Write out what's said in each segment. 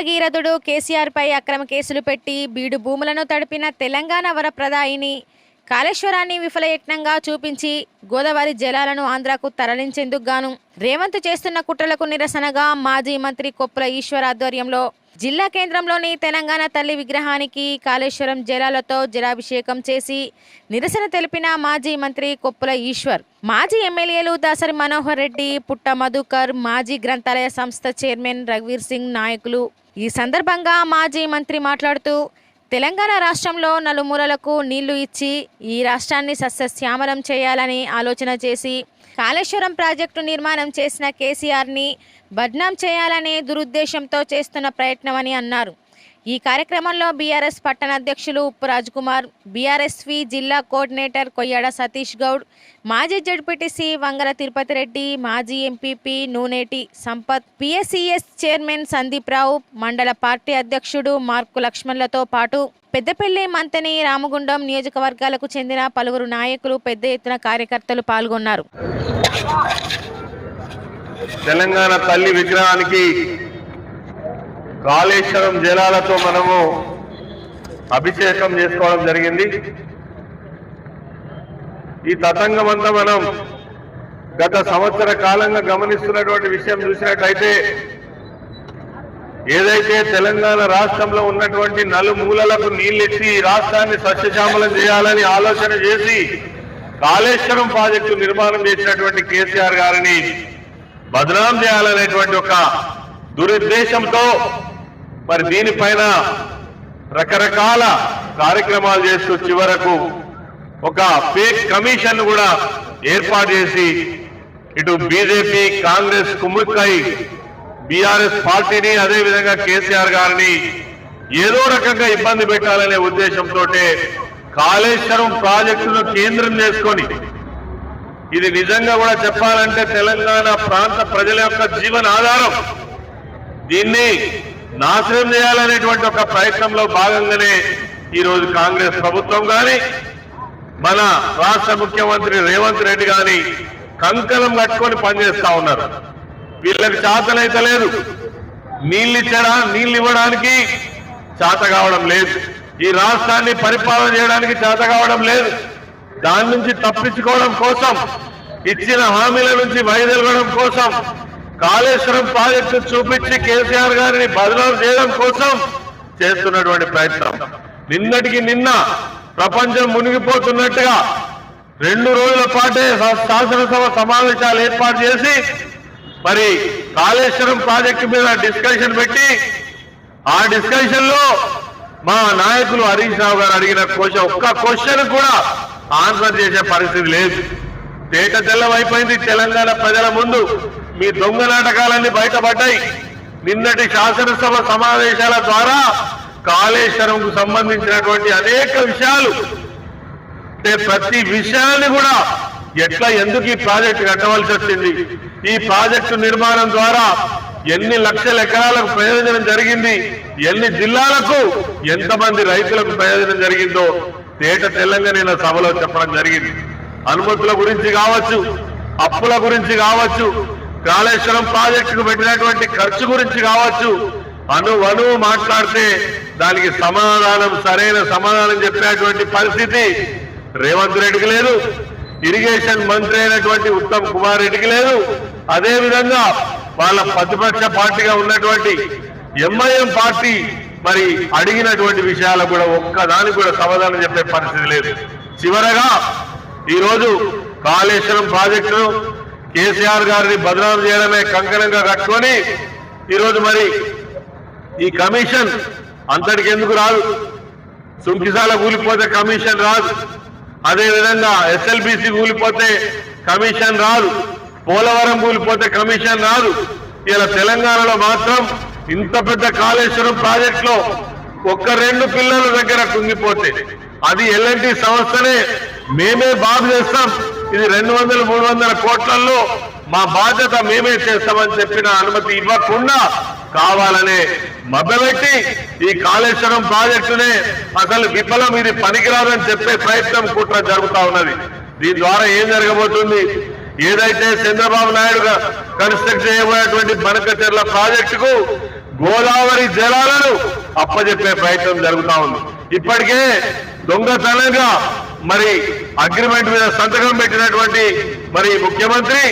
భగీరథుడు కేసీఆర్పై అక్రమ కేసులు పెట్టి బీడు భూములను తడిపిన తెలంగాణ వరప్రదాయిని కాళేశ్వరాన్ని విఫలయత్నంగా చూపించి గోదావరి జలాలను ఆంధ్రాకు తరలించేందుకు గాను రేవంత్ చేస్తున్న కుట్రలకు నిరసనగా మాజీ మంత్రి కొప్పుల ఈశ్వర్ ఆధ్వర్యంలో జిల్లా కేంద్రంలోని తెలంగాణ తల్లి విగ్రహానికి కాళేశ్వరం జలాలతో జలాభిషేకం చేసి నిరసన తెలిపిన మాజీ మంత్రి కొప్పుల ఈశ్వర్ మాజీ ఎమ్మెల్యేలు దాసరి మనోహర్ రెడ్డి పుట్ట మధుకర్ మాజీ గ్రంథాలయ సంస్థ చైర్మన్ రఘువీర్ సింగ్ నాయకులు ఈ సందర్భంగా మాజీ మంత్రి మాట్లాడుతూ తెలంగాణ రాష్ట్రంలో నలుమూలలకు నీళ్ళు ఇచ్చి ఈ రాష్ట్రాన్ని సస్యశ్యామలం చేయాలని ఆలోచన చేసి కాళేశ్వరం ప్రాజెక్టు నిర్మాణం చేసిన కేసీఆర్ని బద్నాం చేయాలనే దురుద్దేశంతో చేస్తున్న ప్రయత్నమని అన్నారు. ఈ కార్యక్రమంలో బీఆర్ఎస్ పట్టణ అధ్యక్షులు ఉప్పు రాజ్ కుమార్ బీఆర్ఎస్వి జిల్లా కోఆర్డినేటర్ కొయ్యాడ సతీష్ గౌడ్ మాజీ జడ్పీటీసీ వంగల తిరుపతి రెడ్డి మాజీ MPP Nuneti Sampath PSCS chairman Sandeep Rao మండల పార్టీ అధ్యక్షుడు మార్కు లక్ష్మణ్లతో పాటు పెద్దపల్లి మంతని రామగుండం నియోజకవర్గాలకు చెందిన పలువురు నాయకులు పెద్ద ఎత్తున కార్యకర్తలు పాల్గొన్నారు. తెలంగాణ తల్లి విగ్రహానికి కాళేశ్వరం జలాలతో మనము అభిషేకం చేసుకోవడం జరిగింది. ఈ తతంగం అంతా మనం గత సంవత్సర కాలంగా గమనిస్తున్నటువంటి విషయం చూసినట్లయితే ఏదైతే తెలంగాణ రాష్ట్రంలో ఉన్నటువంటి నలుమూలలకు నీళ్ళెత్తి రాష్ట్రాన్ని సస్యశ్యామలం చేయాలని ఆలోచన చేసి కాళేశ్వరం ప్రాజెక్టు నిర్మాణం చేసినటువంటి కేసీఆర్ గారిని బదనాం చేయాలనేటువంటి ఒక దురుద్దేశంతో మరి దీనిపైన రకరకాల కార్యక్రమాలు చేస్తూ చివరకు ఒక ఫేక్ కమిషన్ కూడా ఏర్పాటు చేసి ఇటు బీజేపీ కాంగ్రెస్ కుమ్ముక్కై బీఆర్ఎస్ పార్టీని అదేవిధంగా కేసీఆర్ గారిని ఏదో రకంగా ఇబ్బంది పెట్టాలనే ఉద్దేశంతో కాళేశ్వరం ప్రాజెక్టును కేంద్రం చేసుకొని ఇది నిజంగా కూడా చెప్పాలంటే తెలంగాణ ప్రాంత ప్రజల యొక్క జీవన ఆధారం దీన్ని నాశనం చేయాలనేటువంటి ఒక ప్రయత్నంలో భాగంగానే ఈ రోజు కాంగ్రెస్ ప్రభుత్వం కానీ మన రాష్ట్ర ముఖ్యమంత్రి రేవంత్ రెడ్డి కానీ కంకణం కట్టుకొని పనిచేస్తా ఉన్నారు. వీళ్ళకి చేతనైతే లేదు. నీళ్ళు ఇచ్చడా నీళ్ళు ఇవ్వడానికి చేత కావడం లేదు. ఈ రాష్ట్రాన్ని పరిపాలన చేయడానికి చేత కావడం లేదు. దాని నుంచి తప్పించుకోవడం కోసం ఇచ్చిన హామీల నుంచి వైదొలగడం కోసం కాళేశ్వరం ప్రాజెక్టు చూపించి కేసీఆర్ గారిని బదనాలు చేయడం కోసం చేస్తున్నటువంటి ప్రయత్నం. నిన్నటికి నిన్న ప్రపంచం మునిగిపోతున్నట్టుగా రెండు రోజుల పాటే శాసనసభ సమావేశాలు ఏర్పాటు చేసి మరి కాళేశ్వరం ప్రాజెక్టు మీద డిస్కషన్ పెట్టి ఆ డిస్కషన్లో మా నాయకులు హరీష్ రావు గారు అడిగిన క్వశ్చన్ ఒక్క క్వశ్చన్ కూడా ఆన్సర్ చేసే పరిస్థితి లేదు. తేట తెల్లవైపోయింది తెలంగాణ ప్రజల ముందు. మీ దొంగ నాటకాలన్నీ బయటపడ్డాయి. నిన్నటి శాసనసభ సమావేశాల ద్వారా కాళేశ్వరంకు సంబంధించినటువంటి అనేక విషయాలు. అంటే ప్రతి విషయాన్ని కూడా ఎట్లా ఎందుకు ఈ ప్రాజెక్టు కట్టవలసి వచ్చింది? ఈ ప్రాజెక్టు నిర్మాణం ద్వారా ఎన్ని లక్షల ఎకరాలకు ప్రయోజనం జరిగింది? ఎన్ని జిల్లాలకు ఎంతమంది రైతులకు ప్రయోజనం జరిగిందో తేట తెల్లంగా నేను సభలో చెప్పడం జరిగింది. అనుమతుల గురించి కావచ్చు అప్పుల గురించి కావచ్చు కాళేశ్వరం ప్రాజెక్టుకు పెట్టినటువంటి ఖర్చు గురించి కావచ్చు. అను అను మాట్లాడితే దానికి సమాధానం సరైన సమాధానం చెప్పేటువంటి పరిస్థితి రేవంత్ రెడ్డికి లేదు. ఇరిగేషన్ మంత్రి అయినటువంటి ఉత్తమ్ కుమార్ రెడ్డికి లేదు. అదే విధంగా వాళ్ళ ప్రతిపక్ష పార్టీగా ఉన్నటువంటి ఎంఐఎం పార్టీ మరి అడిగినటువంటి విషయాలకు కూడా ఒక్కదానికి కూడా సమాధానం చెప్పే పరిస్థితి లేదు. చివరగా ఈరోజు కాళేశ్వరం ప్రాజెక్టును కేసీఆర్ గారిని బదనాం చేయడమే కంకణంగా కట్టుకొని ఈరోజు మరి ఈ కమిషన్ అంతటికి ఎందుకు రాదు? సుంకిసాల కూలిపోతే కమిషన్ రాదు. అదేవిధంగా ఎస్ఎల్బిసి కూలిపోతే కమిషన్ రాదు. పోలవరం కూలిపోతే కమిషన్ రాదు. ఇలా తెలంగాణలో మాత్రం ఇంత పెద్ద కాళేశ్వరం ప్రాజెక్ట్లో ఒక్క రెండు పిల్లల దగ్గర కుంగిపోతే అది ఎల్ఎన్టీ సంస్థనే మేమే బాగు చేస్తాం. ఇది రెండు వందల మూడు వందల కోట్లలో మా బాధ్యత మేమే చేస్తామని చెప్పిన అనుమతి ఇవ్వకుండా కావాలనే మభ్యపెట్టి ఈ కాళేశ్వరం ప్రాజెక్టునే అసలు విఫలం ఇది పనికిరాదని చెప్పే ప్రయత్నం కుట్ర జరుగుతా ఉన్నది. దీని ద్వారా ఏం జరగబోతుంది? ఏదైతే చంద్రబాబు నాయుడు కన్స్ట్రక్ట్ చేయబోయేటువంటి బనకచెర్ల ప్రాజెక్టుకు గోదావరి జలాలను అప్పజెప్పే ప్రయత్నం జరుగుతా ఉంది. ఇప్పటికే దొంగతనంగా మరి అగ్రిమెంట్ మీద సంతకం పెట్టినటువంటి మరి ముఖ్యమంత్రి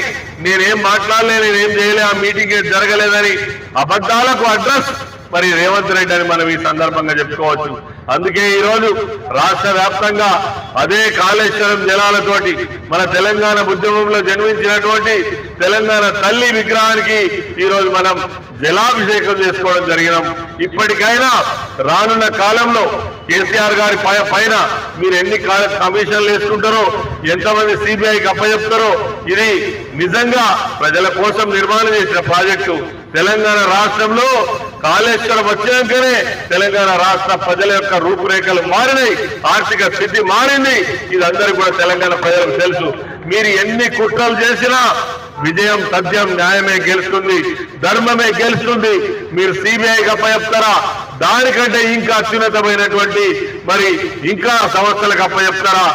నేనేం మాట్లాడలే నేనేం చేయలే ఆ మీటింగ్ జరగలేదని అబద్ధాలకు అడ్రస్ మరి రేవంత్ రెడ్డి అని మనం ఈ సందర్భంగా చెప్పుకోవచ్చు. అందుకే ఈ రోజు రాష్ట్ర వ్యాప్తంగా అదే కాళేశ్వరం జలాలతోటి మన తెలంగాణ ఉద్యమంలో జన్మించినటువంటి తెలంగాణ తల్లి విగ్రహానికి ఈ రోజు మనం జలాభిషేకం చేసుకోవడం జరిగినాం. ఇప్పటికైనా రానున్న కాలంలో కేసీఆర్ గారి పై- పైన మీరు ఎన్ని కమిషన్లు వేసుకుంటారో ఎంతమంది సిబిఐకి అప్పచెప్తారో ఇది నిజంగా ప్రజల కోసం నిర్మాణం చేసిన ప్రాజెక్టు. తెలంగాణ రాష్ట్రంలో కాళేశ్వరం వచ్చినాకనే తెలంగాణ రాష్ట్ర ప్రజల యొక్క రూపురేఖలు మారినాయి ఆర్థిక స్థితి మారింది. ఇది అందరికీ కూడా తెలంగాణ ప్రజలకు తెలుసు. మీరు ఎన్ని కుట్రలు చేసినా విజయం సత్యం న్యాయమే గెలుస్తుంది ధర్మమే గెలుస్తుంది. మీరు సీబీఐ గప్ప చెప్తారా దానికంటే ఇంకా అత్యున్నతమైనటువంటి మరి ఇంకా సంస్థలకు అప్పచెప్తారా?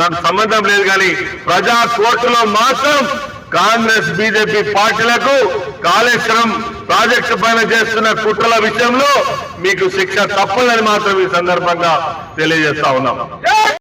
నాకు సంబంధం లేదు కానీ ప్రజా కోర్టులో మాత్రం కాంగ్రెస్ బీజేపీ పార్టీలకు కాళేశ్వరం ప్రాజెక్టు పైన చేస్తున్న కుట్రల విషయంలో మీకు శిక్ష తప్పదని మాత్రం ఈ సందర్భంగా తెలియజేస్తా ఉన్నాం.